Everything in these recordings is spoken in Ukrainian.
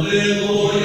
Aleluia.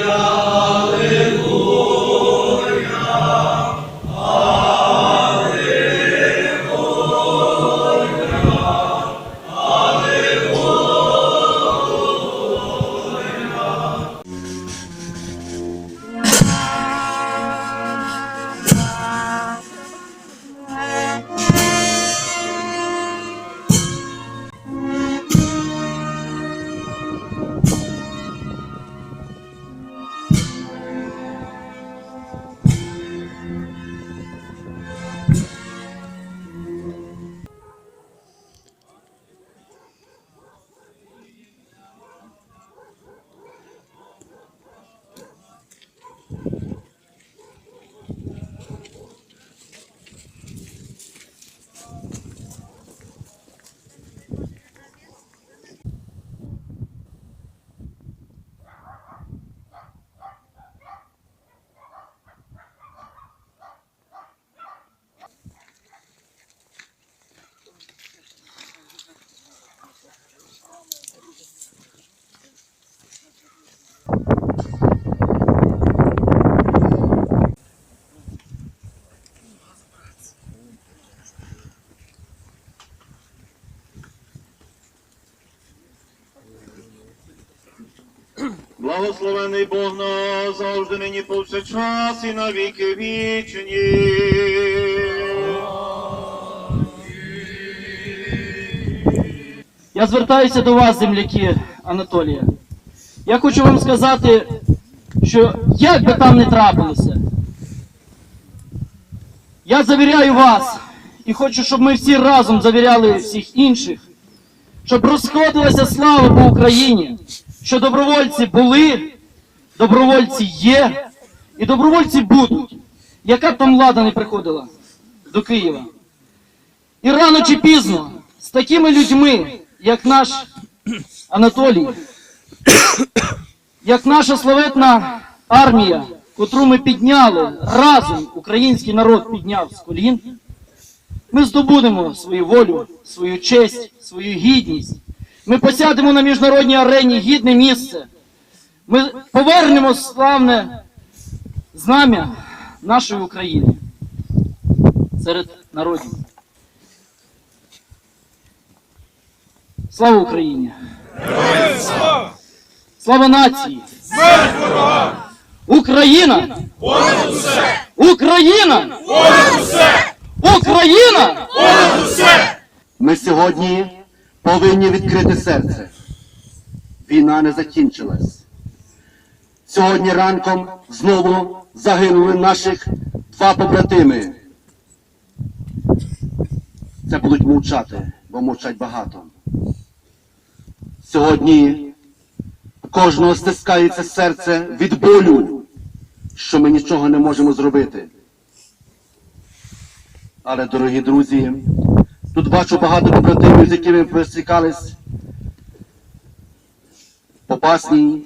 Благословений Бог нас завжди нині повсякчас і на віки вічні. Я звертаюся до вас, земляки Анатолія. Я хочу вам сказати, що як би там не трапилося, я завіряю вас і хочу, щоб ми всі разом завіряли всіх інших, щоб розходилася слава по Україні, що добровольці були, добровольці є і добровольці будуть. Яка б там влада не приходила до Києва. І рано чи пізно з такими людьми, як наш Анатолій, як наша славетна армія, котру ми підняли разом, український народ підняв з колін, ми здобудемо свою волю, свою честь, свою гідність. Ми посядемо на міжнародній арені гідне місце. Ми повернемо славне знам'я нашої України серед народів. Слава Україні! Слава нації! Україна! Україна! Україна! Ми сьогодні повинні відкрити серце. Війна не закінчилась. Сьогодні ранком знову загинули наших два побратими. Це будуть мовчати, бо мовчать багато. Сьогодні кожного стискається серце від болю, що ми нічого не можемо зробити. Але, дорогі друзі, тут бачу багато побратимів, з якими ми пересікались в Попасній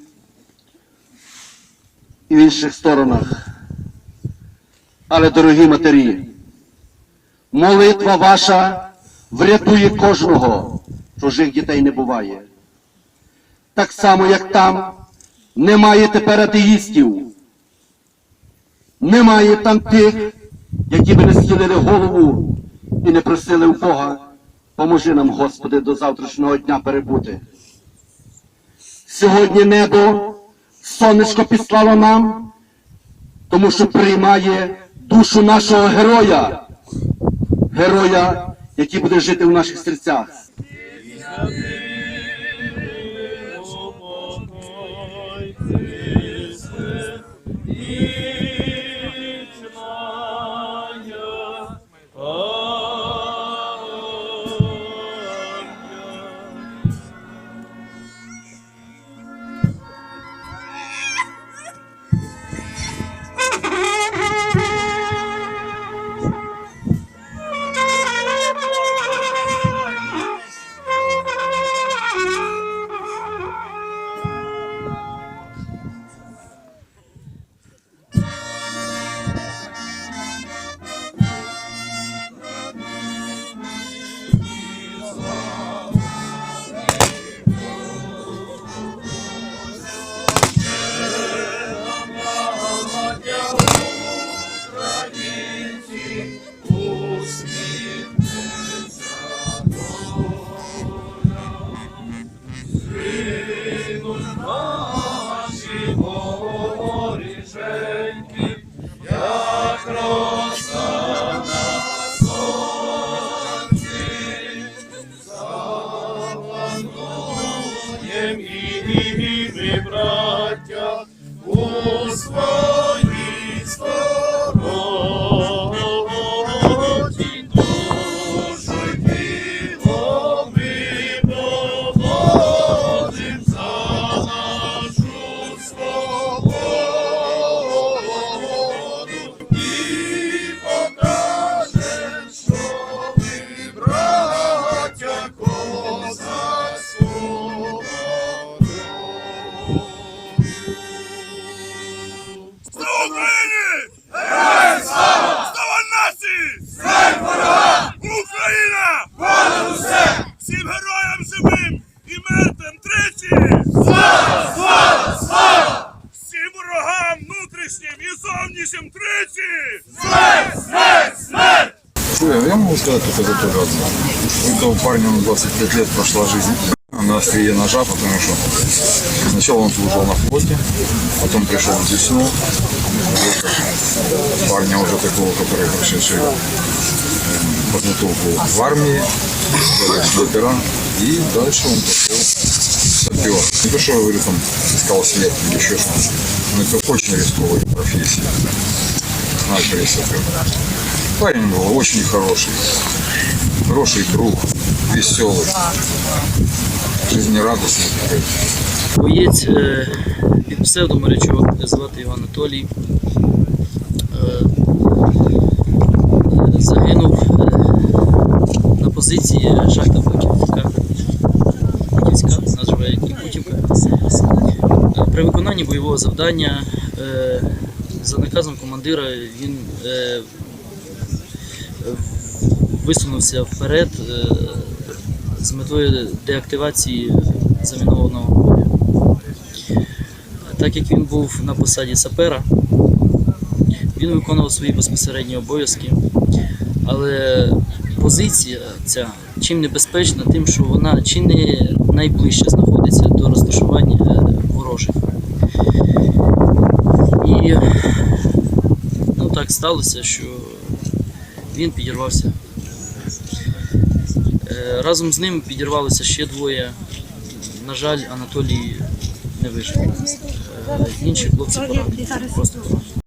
і в інших сторонах. Але, дорогі матері, молитва ваша врятує кожного. Чужих дітей не буває. Так само, як там немає тепер атеїстів. Немає там тих, які би не схилили голову і не просили у Бога, поможи нам, Господи, до завтрашнього дня перебути. Сьогодні небо, сонечко підслало нам, тому що приймає душу нашого героя, героя, який буде жити в наших серцях. Я могу сказать только за то одно. У этого парня 25 лет прошла жизнь на острие ножа, потому что сначала он служил на флоте, потом пришел в Десну. Парня уже такого, который прошедший э, подготовку в армии, снайпера, и дальше он пошел сапер. Не то, что я говорю, там, искал свет или еще что-то, но это очень рисковая профессия. Снайпер и сапер. Парень был очень хороший. Хороший друг, веселый, жизнерадостный такой. Боєць е, під псевдоморячок, звати його Анатолій. Е, Загинув е, на позиції шахта Бутівка. Бутівська, як і Бутівка. При виконанні бойового завдання за наказом командира він висунувся вперед е, з метою деактивації замінованого поля. Так як він був на посаді сапера, він виконував свої безпосередні обов'язки, але позиція ця чим небезпечна, тим, що вона чи не найближче знаходиться до розташування е, ворожих. І ну, так сталося, що він підірвався. Е, Разом з ним підірвалися ще двоє. На жаль, Анатолій не вижив. Е, Інші хлопці поранені. Просто поранені.